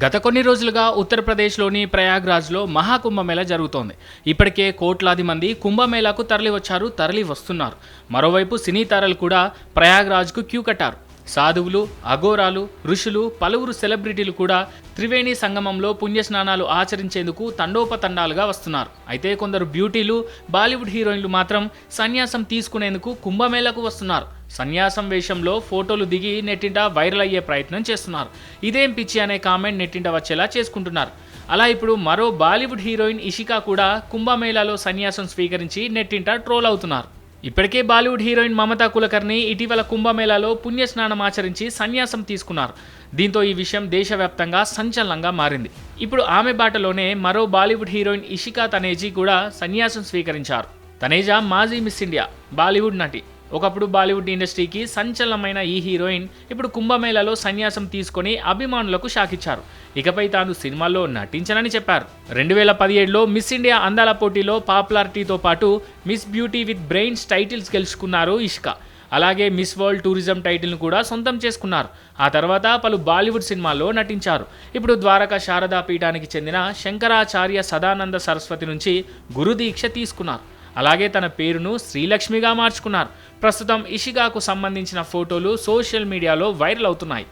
గత కొన్ని రోజులుగా ఉత్తరప్రదేశ్లోని ప్రయాగ్రాజ్లో మహాకుంభమేళ జరుగుతోంది. ఇప్పటికే కోట్లాది మంది కుంభమేళాకు తరలి వచ్చారు తరలి వస్తున్నారు మరోవైపు సినీ తారలు కూడా ప్రయాగ్రాజ్కు క్యూ కట్టారు. సాధువులు అఘోరాలు ఋషులు పలువురు సెలబ్రిటీలు కూడా త్రివేణి సంగమంలో పుణ్యస్నానాలు ఆచరించేందుకు తండోపతండాలుగా వస్తున్నారు. అయితే కొందరు బ్యూటీలు బాలీవుడ్ హీరోయిన్లు మాత్రం సన్యాసం తీసుకునేందుకు కుంభమేళకు వస్తున్నారు. సన్యాసం వేషంలో ఫోటోలు దిగి నెట్టింట వైరల్ అయ్యే ప్రయత్నం చేస్తున్నారు. ఇదేం పిచ్చి అనే కామెంట్ నెట్టింట వచ్చేలా చేసుకుంటున్నారు. అలా ఇప్పుడు మరో బాలీవుడ్ హీరోయిన్ ఇషికా కూడా కుంభమేళాలో సన్యాసం స్వీకరించి నెట్టింట ట్రోల్ అవుతున్నారు. ఇప్పటికే బాలీవుడ్ హీరోయిన్ మమతా కులకర్ణి ఇటీవల కుంభమేళాలో పుణ్యస్నానం ఆచరించి సన్యాసం తీసుకున్నారు. దీంతో ఈ విషయం దేశవ్యాప్తంగా సంచలనంగా మారింది. ఇప్పుడు ఆమె బాటలోనే మరో బాలీవుడ్ హీరోయిన్ ఇషికా తనేజీ కూడా సన్యాసం స్వీకరించారు. తనేజా మాజీ మిస్ ఇండియా బాలీవుడ్ నటి. ఒకప్పుడు బాలీవుడ్ ఇండస్ట్రీకి సంచలనమైన ఈ హీరోయిన్ ఇప్పుడు కుంభమేళలో సన్యాసం తీసుకొని అభిమానులకు షాకిచ్చారు. ఇకపై తాను సినిమాల్లో నటించనని చెప్పారు. రెండు వేల పదిహేడులో మిస్ ఇండియా అందాల పోటీలో పాపులారిటీతో పాటు miss beauty with brains titles గెలుచుకున్నారు ఇష్కా. అలాగే మిస్ వరల్డ్ టూరిజం టైటిల్ను కూడా సొంతం చేసుకున్నారు. ఆ తర్వాత పలు బాలీవుడ్ సినిమాల్లో నటించారు. ఇప్పుడు ద్వారకా శారదా పీఠానికి చెందిన శంకరాచార్య సదానంద సరస్వతి నుంచి గురుదీక్ష తీసుకున్నారు. అలాగే తన పేరును శ్రీలక్ష్మిగా మార్చుకున్నారు. ప్రస్తుతం ఇషిగాకు సంబంధించిన ఫోటోలు సోషల్ మీడియాలో వైరల్ అవుతున్నాయి.